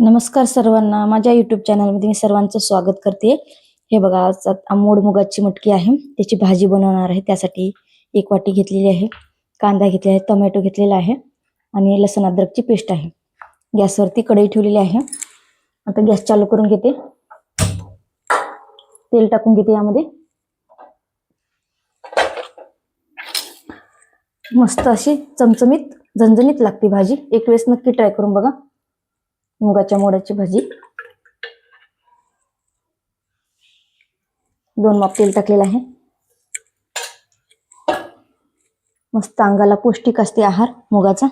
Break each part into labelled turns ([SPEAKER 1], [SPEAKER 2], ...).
[SPEAKER 1] नमस्कार सर्वांना. माझ्या युट्यूब चॅनलमध्ये मी सर्वांचं स्वागत करते. हे बघा आज आ- मुगाची मटकी आहे. त्याची भाजी बनवणार आहे. त्यासाठी एक वाटी घेतलेली आहे. कांदा घेतलेला आहे. टोमॅटो घेतलेला आहे. आणि लसण अद्रकची पेस्ट आहे. गॅसवरती कढई ठेवलेली आहे. आता गॅस चालू करून घेते. तेल टाकून घेते यामध्ये. मस्त अशी चमचमीत झणझणीत लागते भाजी. एक वेळेस नक्की ट्राय करून बघा. मुगाच्या मोडाची भाजी. दोन माप तेल टाकलेलं आहे. मस्त अंगाला पौष्टिक असते आहार मुगाचा.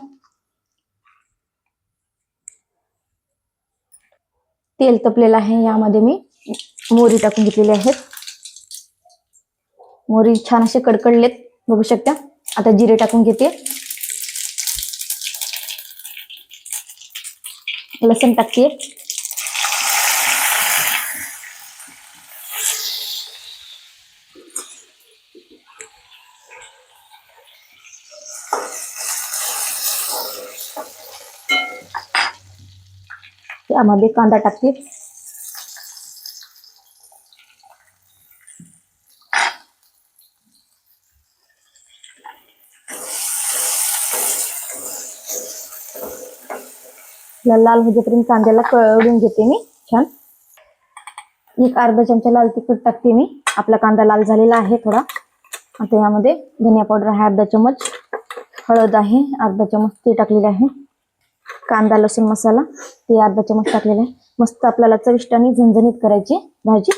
[SPEAKER 1] तेल तपलेलं आहे यामध्ये मी मोरी टाकून घेतलेली आहेत. मोरी छान असे कडकडलेत बघू शकता. आता जिरे टाकून घेते. लसण टाकते त्यामध्ये कांदा टाकते ला- लाल होईपर्यंत कांद्याला कळवून घेते मी. छान. एक अर्धा चमचा लाल तिखट टाकते मी. आपला कांदा लाल झालेला आहे थोडा. आता यामध्ये धनिया पावडर आहे अर्धा चमच. हळद आहे अर्धा चमच ते टाकलेले आहे. कांदा लसूण मसाला ते अर्धा चमच टाकलेला आहे. मस्त आपल्याला चविष्ट आणि झणझणीत करायची भाजी.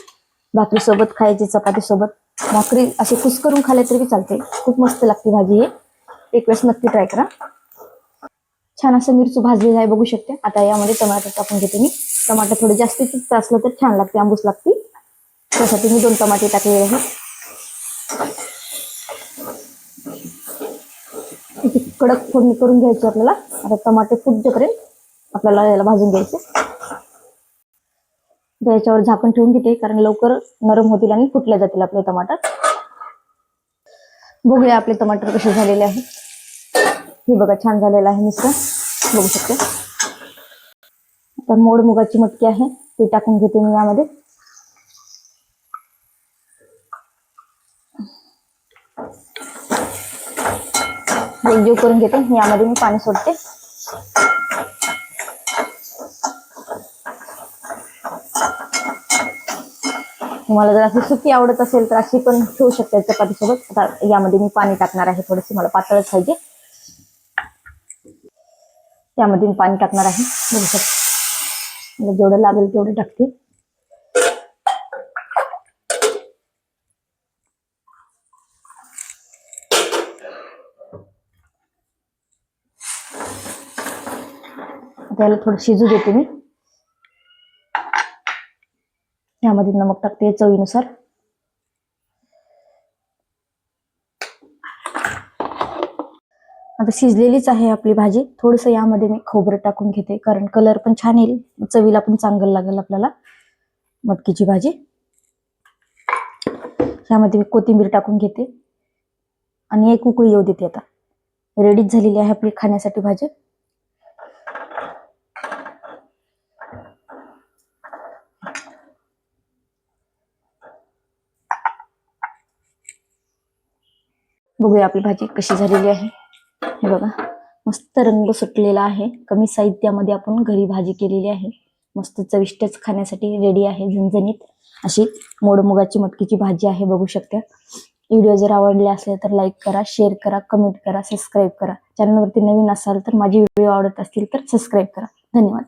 [SPEAKER 1] भाकरीसोबत खायची चपाती सोबत. भाकरी असे कुस्करून खाल्ले तरी चालते. खूप मस्त लागते भाजी हे. एक वेळेस नक्की ट्राय करा. छान असं मिरचू भाजलेलं आहे बघू शकते. आता यामध्ये टमाटर टाकून घेते मी. टमाटर थोडं जास्तीच असलं तर छान लागते आंबूस लागते. त्यासाठी मी दोन टमाटे टाकलेले आहेत. कडक फोडणी करून घ्यायची आपल्याला. आता टमाटे फुटतेपर्यंत आपल्याला याला भाजून घ्यायचे. याच्यावर झाकण ठेवून घेते कारण लवकर नरम होतील आणि फुटल्या जातील आपले टमाटर. बघूया आपले टमाटर कसे झालेले आहेत. हे बघा, छान झालेलं आहे मिश्रण. बघू शकते. आता मोड मुगाची मटकी आहे, ती टाकून घेते मी यामध्ये. एकजीव करून घेते, यामध्ये मी पाणी सोडते. तुम्हाला जर अशी सुकी आवडत असेल तर अशी पण ठेवू शकते चपाती सोबत आता यामध्ये मी पाणी टाकणार आहे थोडंसं, मला पातळच पाहिजे. त्यामध्ये मी पाणी टाकणार आहे. बघू शकता. मला जेवढं लागेल तेवढं टाकते. त्याला थोडं शिजू देते मी. यामध्ये नमक टाकते चवीनुसार. आता शिजलेलीच आहे आपली भाजी. थोडस यामध्ये मी खोबरं टाकून घेते. कारण कलर पण छान येईल. चवीला पण चांगलं लागेल आपल्याला. मटकीची भाजी. यामध्ये मी कोथिंबीर टाकून घेते. आणि एक उकळी येऊ देते आता. रेडीच झालेली आहे आपली खाण्यासाठी भाजी. बघूया आपली भाजी कशी झालेली आहे. हे बघा मस्त रंग सुटलेला आहे. कमी साहित्यामध्ये आपण घरी भाजी केलेली आहे. मस्त चविष्टच खाण्यासाठी रेडी आहे झणझणीत. अशी मोडमुगाची मटकीची भाजी आहे बघू शकता. व्हिडिओ जर आवडले असले तर लाईक करा शेअर करा कमेंट करा सबस्क्राईब करा. चॅनलवरती नवीन असाल तर माझे व्हिडिओ आवडत असतील तर सबस्क्राईब करा. धन्यवाद.